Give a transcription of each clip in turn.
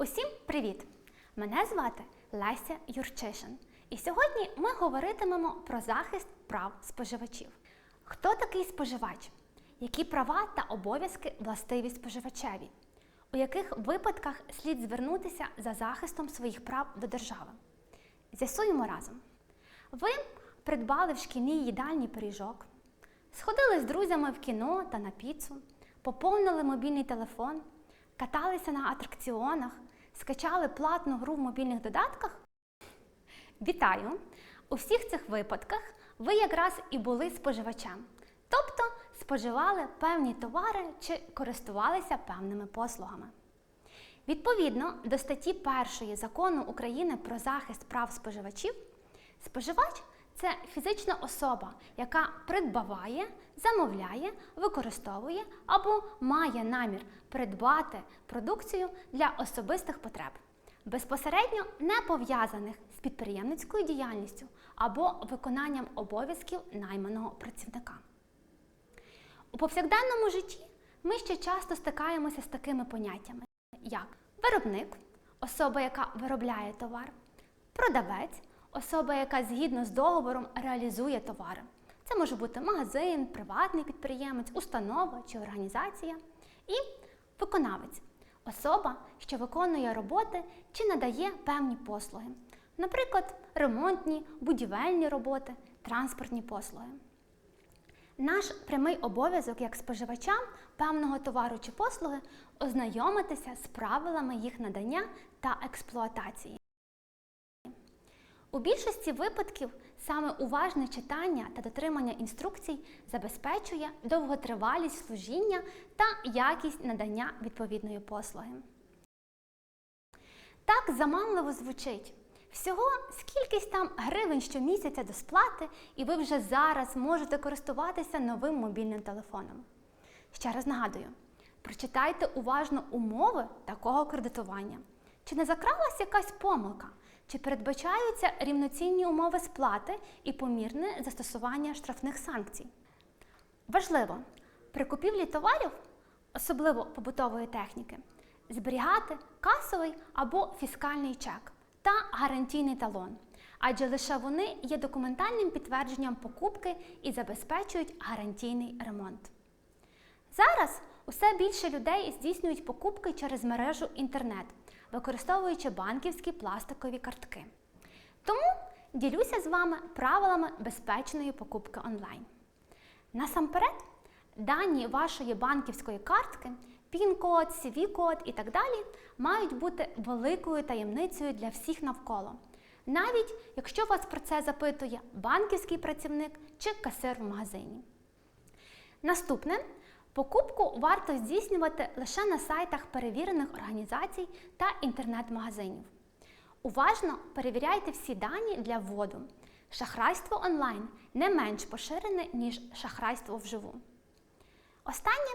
Усім привіт! Мене звати Леся Юрчишин. І сьогодні ми говоритимемо про захист прав споживачів. Хто такий споживач? Які права та обов'язки властиві споживачеві? У яких випадках слід звернутися за захистом своїх прав до держави? З'ясуємо разом. Ви придбали в шкільній їдальні пиріжок, сходили з друзями в кіно та на піцу, поповнили мобільний телефон, каталися на атракціонах, скачали платну гру в мобільних додатках. Вітаю! У всіх цих випадках ви якраз і були споживачем, тобто споживали певні товари чи користувалися певними послугами. Відповідно до статті 1 закону України про захист прав споживачів, споживач це фізична особа, яка придбаває, замовляє, використовує або має намір придбати продукцію для особистих потреб, безпосередньо не пов'язаних з підприємницькою діяльністю або виконанням обов'язків найманого працівника. У повсякденному житті ми ще часто стикаємося з такими поняттями, як виробник, особа, яка виробляє товар, продавець, особа, яка згідно з договором реалізує товари. Це може бути магазин, приватний підприємець, установа чи організація. І виконавець особа, що виконує роботи чи надає певні послуги, наприклад, ремонтні, будівельні роботи, транспортні послуги. Наш прямий обов'язок як споживачам певного товару чи послуги ознайомитися з правилами їх надання та експлуатації. У більшості випадків саме уважне читання та дотримання інструкцій забезпечує довготривалість служіння та якість надання відповідної послуги. Так заманливо звучить. Всього скількись там гривень щомісяця до сплати, і ви вже зараз можете користуватися новим мобільним телефоном. Ще раз нагадую: прочитайте уважно умови такого кредитування. Чи не закралась якась помилка? Чи передбачаються рівноцінні умови сплати і помірне застосування штрафних санкцій? Важливо при купівлі товарів, особливо побутової техніки, зберігати касовий або фіскальний чек та гарантійний талон, адже лише вони є документальним підтвердженням покупки і забезпечують гарантійний ремонт. Зараз усе більше людей здійснюють покупки через мережу інтернет, використовуючи банківські пластикові картки. Тому ділюся з вами правилами безпечної покупки онлайн. Насамперед, дані вашої банківської картки, пін-код, CV-код і так далі мають бути великою таємницею для всіх навколо, навіть якщо вас про це запитує банківський працівник чи касир в магазині. Наступне покупку варто здійснювати лише на сайтах перевірених організацій та інтернет-магазинів. Уважно перевіряйте всі дані для вводу. Шахрайство онлайн не менш поширене, ніж шахрайство вживу. Останнє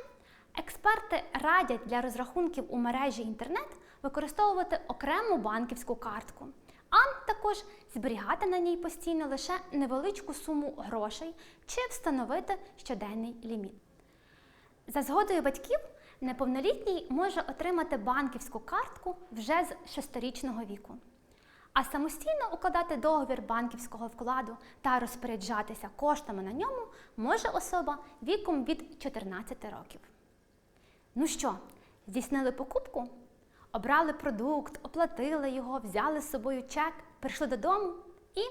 експерти радять для розрахунків у мережі інтернет використовувати окрему банківську картку, а також зберігати на ній постійно лише невеличку суму грошей чи встановити щоденний ліміт. За згодою батьків, неповнолітній може отримати банківську картку вже з 6-річного віку. А самостійно укладати договір банківського вкладу та розпоряджатися коштами на ньому може особа віком від 14 років. Ну що, здійснили покупку? Обрали продукт, оплатили його, взяли з собою чек, прийшли додому і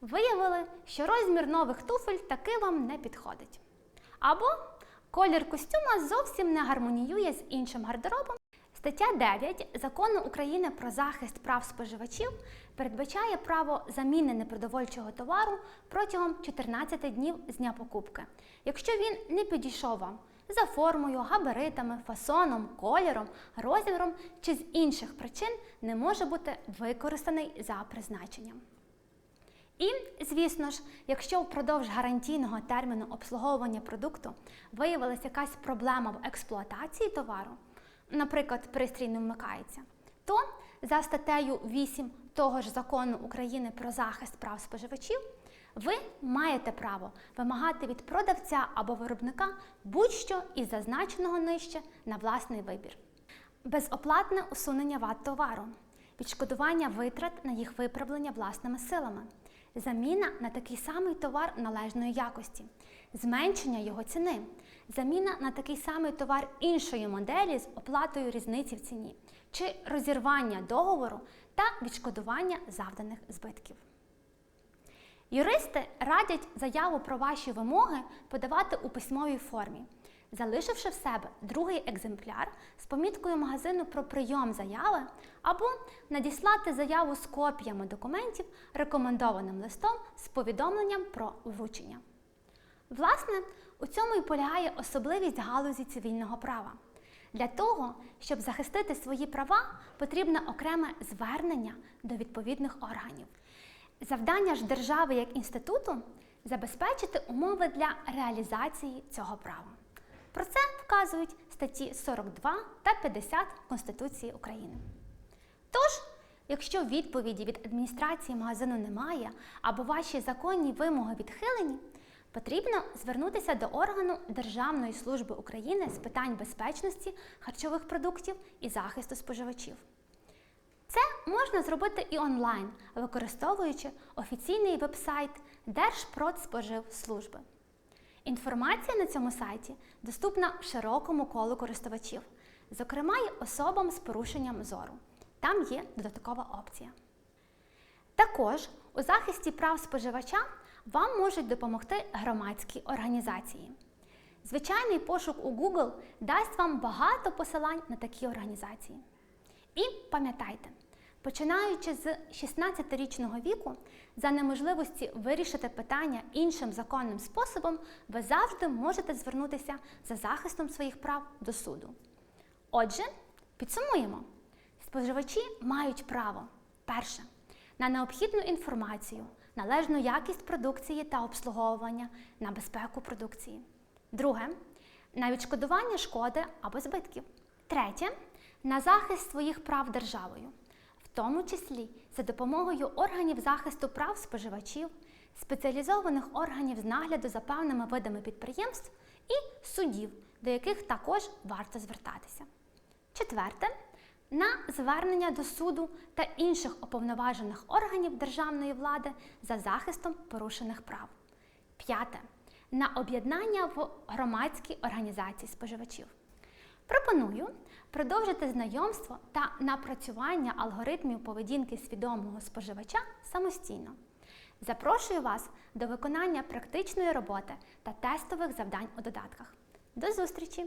виявили, що розмір нових туфель таки вам не підходить. Або колір костюма зовсім не гармоніює з іншим гардеробом. Стаття 9 закону України про захист прав споживачів передбачає право заміни непродовольчого товару протягом 14 днів з дня покупки, якщо він не підійшов вам за формою, габаритами, фасоном, кольором, розміром чи з інших причин не може бути використаний за призначенням. І, звісно ж, якщо впродовж гарантійного терміну обслуговування продукту виявилася якась проблема в експлуатації товару, наприклад, пристрій не вмикається, то за статтею 8 того ж закону України про захист прав споживачів ви маєте право вимагати від продавця або виробника будь-що із зазначеного нижче на власний вибір. безоплатне усунення вад товару, відшкодування витрат на їх виправлення власними силами, заміна на такий самий товар належної якості, зменшення його ціни, заміна на такий самий товар іншої моделі з оплатою різниці в ціні, чи розірвання договору та відшкодування завданих збитків. Юристи радять заяву про ваші вимоги подавати у письмовій формі, залишивши в себе другий екземпляр з поміткою магазину про прийом заяви або надіслати заяву з копіями документів рекомендованим листом з повідомленням про вручення. Власне, у цьому і полягає особливість галузі цивільного права. Для того, щоб захистити свої права, потрібне окреме звернення до відповідних органів. Завдання ж держави як інституту забезпечити умови для реалізації цього права. Про це вказують статті 42 та 50 Конституції України. Тож, якщо відповіді від адміністрації магазину немає або ваші законні вимоги відхилені, потрібно звернутися до органу Державної служби України з питань безпечності харчових продуктів і захисту споживачів. Це можна зробити і онлайн, використовуючи офіційний веб-сайт Держпродспоживслужби. Інформація на цьому сайті доступна широкому колу користувачів, зокрема й особам з порушенням зору. Там є додаткова опція. Також у захисті прав споживача вам можуть допомогти громадські організації. Звичайний пошук у Google дасть вам багато посилань на такі організації. І пам'ятайте, починаючи з 16-річного віку, за неможливості вирішити питання іншим законним способом, ви завжди можете звернутися за захистом своїх прав до суду. Отже, підсумуємо: споживачі мають право перше на необхідну інформацію, належну якість продукції та обслуговування на безпеку продукції. Друге на відшкодування шкоди або збитків. Третє на захист своїх прав державою, в тому числі за допомогою органів захисту прав споживачів, спеціалізованих органів з нагляду за певними видами підприємств і судів, до яких також варто звертатися. Четверте на звернення до суду та інших уповноважених органів державної влади за захистом порушених прав. П'яте на об'єднання в громадські організації споживачів. Пропоную продовжити знайомство та напрацювання алгоритмів поведінки свідомого споживача самостійно. Запрошую вас до виконання практичної роботи та тестових завдань у додатках. До зустрічі!